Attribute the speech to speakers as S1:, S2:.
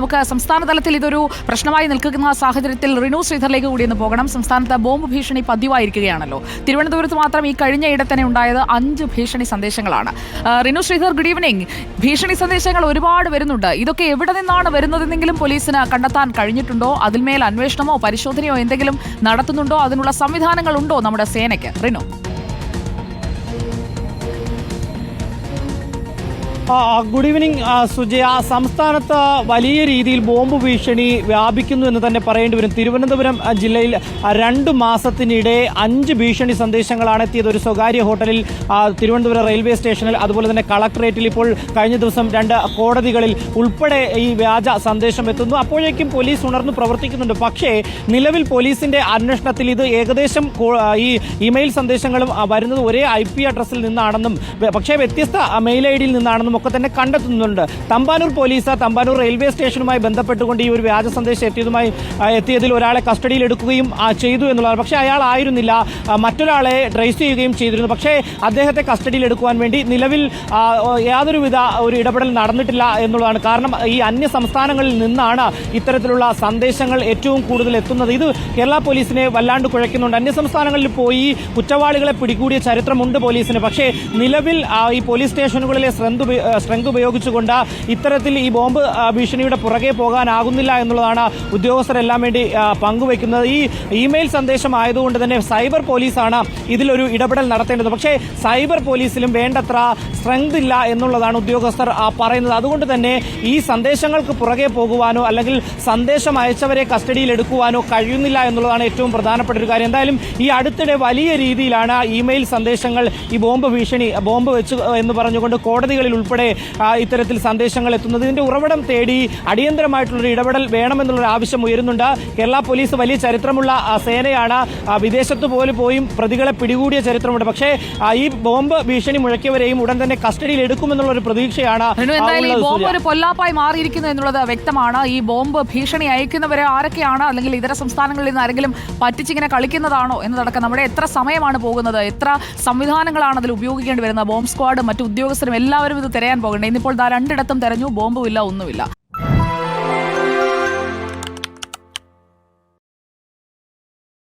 S1: നമുക്ക് സംസ്ഥാന തലത്തിൽ ഇതൊരു പ്രശ്നമായി നിൽക്കുന്ന സാഹചര്യത്തിൽ റിനു ശ്രീധറിലേക്ക് കൂടി ഒന്ന് പോകണം. സംസ്ഥാനത്ത് ബോംബ് ഭീഷണി പതിവായിരിക്കുകയാണല്ലോ. തിരുവനന്തപുരത്ത് മാത്രം ഈ കഴിഞ്ഞ ഇടെ തന്നെ ഉണ്ടായത് അഞ്ച് ഭീഷണി സന്ദേശങ്ങളാണ്. റിനു ശ്രീധർ ഗുഡ് ഈവനിങ് ഭീഷണി സന്ദേശങ്ങൾ ഒരുപാട് വരുന്നുണ്ട്. ഇതൊക്കെ എവിടെ നിന്നാണ് വരുന്നതെന്നെങ്കിലും പോലീസിന് കണ്ടെത്താൻ കഴിഞ്ഞിട്ടുണ്ടോ? അതിന്മേൽ അന്വേഷണമോ പരിശോധനയോ എന്തെങ്കിലും നടത്തുന്നുണ്ടോ? അതിനുള്ള സംവിധാനങ്ങൾ ഉണ്ടോ നമ്മുടെ സേനയ്ക്ക്? റിനു.
S2: Good evening Sujaya. സംസ്ഥാനത്ത് വലിയ രീതിയിൽ ബോംബ് ഭീഷണി വ്യാപിക്കുന്നു എന്ന് തന്നെ പറയേണ്ടി വരും. തിരുവനന്തപുരം ജില്ലയിൽ രണ്ട് മാസത്തിനിടെ അഞ്ച് ഭീഷണി സന്ദേശങ്ങളാണ് എത്തിയത്. ഒരു സ്വകാര്യ ഹോട്ടലിൽ തിരുവനന്തപുരം റെയിൽവേ സ്റ്റേഷനിൽ അതുപോലെ തന്നെ കളക്ടറേറ്റിൽ ഇപ്പോൾ കഴിഞ്ഞ ദിവസം രണ്ട് കോടതികളിൽ ഉൾപ്പെടെ ഈ വ്യാജ സന്ദേശം എത്തുന്നു. അപ്പോഴേക്കും പോലീസ് ഉണർന്നു പ്രവർത്തിക്കുന്നുണ്ട്. പക്ഷേ നിലവിൽ പോലീസിന്റെ അന്വേഷണത്തിൽ ഇത് ഏകദേശം ഈ ഇമെയിൽ സന്ദേശങ്ങളും വരുന്നത് ഒരേ ഐ പി അഡ്രസ്സിൽ നിന്നാണെന്നും പക്ഷേ വ്യത്യസ്ത മെയിൽ ഐ ഡിയിൽ നിന്നാണെന്നും ഒക്കെ തന്നെ കണ്ടെത്തുന്നുണ്ട്. തമ്പാനൂർ പോലീസ് തമ്പാനൂർ റെയിൽവേ സ്റ്റേഷനുമായി ബന്ധപ്പെട്ടുകൊണ്ട് ഈ ഒരു വ്യാജ സന്ദേശം എത്തിയതുമായി എത്തിയതിൽ ഒരാളെ കസ്റ്റഡിയിൽ എടുക്കുകയും ചെയ്തു എന്നുള്ളതാണ്. പക്ഷേ അയാൾ ആയിരുന്നില്ല. മറ്റൊരാളെ ട്രേസ് ചെയ്യുകയും ചെയ്തിരുന്നു. പക്ഷേ അദ്ദേഹത്തെ കസ്റ്റഡിയിൽ എടുക്കുവാൻ വേണ്ടി നിലവിൽ യാതൊരുവിധ ഒരു ഇടപെടൽ നടന്നിട്ടില്ല എന്നുള്ളതാണ്. കാരണം ഈ അന്യ സംസ്ഥാനങ്ങളിൽ നിന്നാണ് ഇത്തരത്തിലുള്ള സന്ദേശങ്ങൾ ഏറ്റവും കൂടുതൽ എത്തുന്നത്. ഇത് കേരള പോലീസിനെ വല്ലാണ്ട് കുഴയ്ക്കുന്നുണ്ട്. അന്യ സംസ്ഥാനങ്ങളിൽ പോയി കുറ്റവാളികളെ പിടികൂടിയ ചരിത്രമുണ്ട് പോലീസിന്. പക്ഷേ നിലവിൽ ഈ പോലീസ് സ്റ്റേഷനുകളിലെ സ്ട്രെങ്ത് സ്ട്രെങ്ത് ഉപയോഗിച്ചുകൊണ്ട് ഇത്തരത്തിൽ ഈ ബോംബ് ഭീഷണിയുടെ പുറകെ പോകാനാകുന്നില്ല എന്നുള്ളതാണ് ഉദ്യോഗസ്ഥരെല്ലാം വേണ്ടി പങ്കുവയ്ക്കുന്നത്. ഈ ഇമെയിൽ സന്ദേശം ആയതുകൊണ്ട് തന്നെ സൈബർ പോലീസാണ് ഇതിലൊരു ഇടപെടൽ നടത്തേണ്ടത്. പക്ഷേ സൈബർ പോലീസിലും വേണ്ടത്ര സ്ട്രെങ്ത് ഇല്ല എന്നുള്ളതാണ് ഉദ്യോഗസ്ഥർ പറയുന്നത്. അതുകൊണ്ട് തന്നെ ഈ സന്ദേശങ്ങൾക്ക് പുറകെ പോകുവാനോ അല്ലെങ്കിൽ സന്ദേശം അയച്ചവരെ കസ്റ്റഡിയിൽ എടുക്കുവാനോ കഴിയുന്നില്ല എന്നുള്ളതാണ് ഏറ്റവും പ്രധാനപ്പെട്ട ഒരു കാര്യം. എന്തായാലും ഈ അടുത്തിടെ വലിയ രീതിയിലാണ് ഇമെയിൽ സന്ദേശങ്ങൾ ഈ ബോംബ് ഭീഷണി ബോംബ് വെച്ചു എന്ന് പറഞ്ഞുകൊണ്ട് കോടതികളിൽ ഉൾപ്പെടെ ആ, ഇത്തരത്തിൽ സന്ദേശങ്ങൾ എത്തുന്നത്. ഇതിന്റെ ഉറവിടം തേടി അടിയന്തരമായിട്ടുള്ളൊരു ഇടപെടൽ വേണമെന്നുള്ളൊരു ആവശ്യം ഉയരുന്നുണ്ട്. കേരള പോലീസ് വലിയ ചരിത്രമുള്ള സേനയാണ്. വിദേശത്ത് പോലും പോയും പ്രതികളെ പിടികൂടിയ ചരിത്രമുണ്ട്. പക്ഷേ ഈ ബോംബ് ഭീഷണി മുഴക്കിയവരെയും ഉടൻ തന്നെ കസ്റ്റഡിയിൽ എടുക്കുമെന്നുള്ള ഒരു പ്രതീക്ഷയാണ്
S1: ബോംബ് ഒരു പൊല്ലാപ്പായി മാറിയിരിക്കുന്നു എന്നുള്ളത് വ്യക്തമാണ്. ഈ ബോംബ് ഭീഷണി അയക്കുന്നവരെ ആരൊക്കെയാണ് അല്ലെങ്കിൽ ഇതര സംസ്ഥാനങ്ങളിൽ നിന്ന് ആരെങ്കിലും പറ്റിച്ചിങ്ങനെ കളിക്കുന്നതാണോ എന്നതടക്കം നമ്മുടെ എത്ര സമയമാണ് പോകുന്നത്? എത്ര സംവിധാനങ്ങളാണ് അതിൽ ഉപയോഗിക്കേണ്ടി വരുന്നത്? ബോംബ് സ്ക്വാഡ് മറ്റു ഉദ്യോഗസ്ഥരും എല്ലാവരും ഇത് തിരയാൻ പോകേണ്ടത് ഇന്നിപ്പോൾ ദാ രണ്ടിടത്തും തെരഞ്ഞു ബോംബുമില്ല ഒന്നുമില്ല.